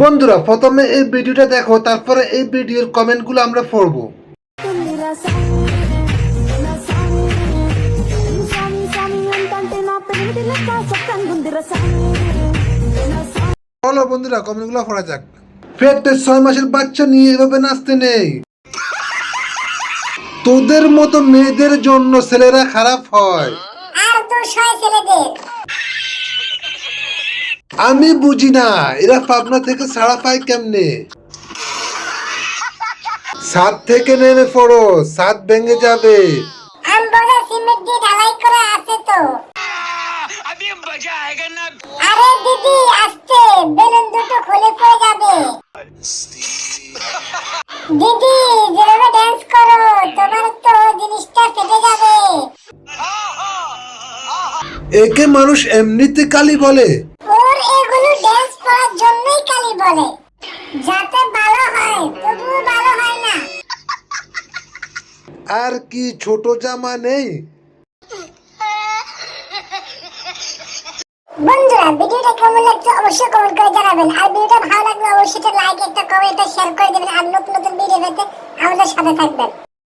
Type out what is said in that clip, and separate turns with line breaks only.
বন্ধুরা প্রথমে এই ভিডিওটা দেখো তারপরে এই ভিডিওর কমেন্টগুলো আমরা পড়ব। বলো বন্ধুরা কমেন্টগুলো পড়া যাক। পেটে ছয় মাসের বাচ্চা নিয়ে এভাবে নাচতে নেই। তোদের মতো মেয়েদের জন্য ছেলেরা খারাপ হয়।
আর হয় ছেলেদের।
আমি বুঝি না এরা পাবনা থেকে ছাড়া পায় কেমনে? ছাদ থেকে নেমে পড়ো ছাদ ভেঙে যাবে।
আমবলা সিমেন্ট দিয়ে ঢালাই করা আছে তো। আরে দিদি আসতে বেলুন দুটো খুলে পড়ে যাবে। দিদি যেভাবে ড্যান্স করো তোমার তো জিনিসটা ফেটে যাবে।
একে মানুষ এমনিতে কালি বলে।
বলে। যাতে ভালো হয় তবুও ভালো হয় না।
আর কি ছোট জামা নেই?
বন্ধুরা ভিডিওটা কেমন লাগছে অবশ্যই কমেন্ট করে জানাবেন। আর ভিডিওটা ভালো লাগলে অবশ্যই লাইক একটা কমেন্ট শেয়ার করে দেবেন। আর নতুন নতুন ভিডিও পেতে আমাদের সাথে থাকবেন।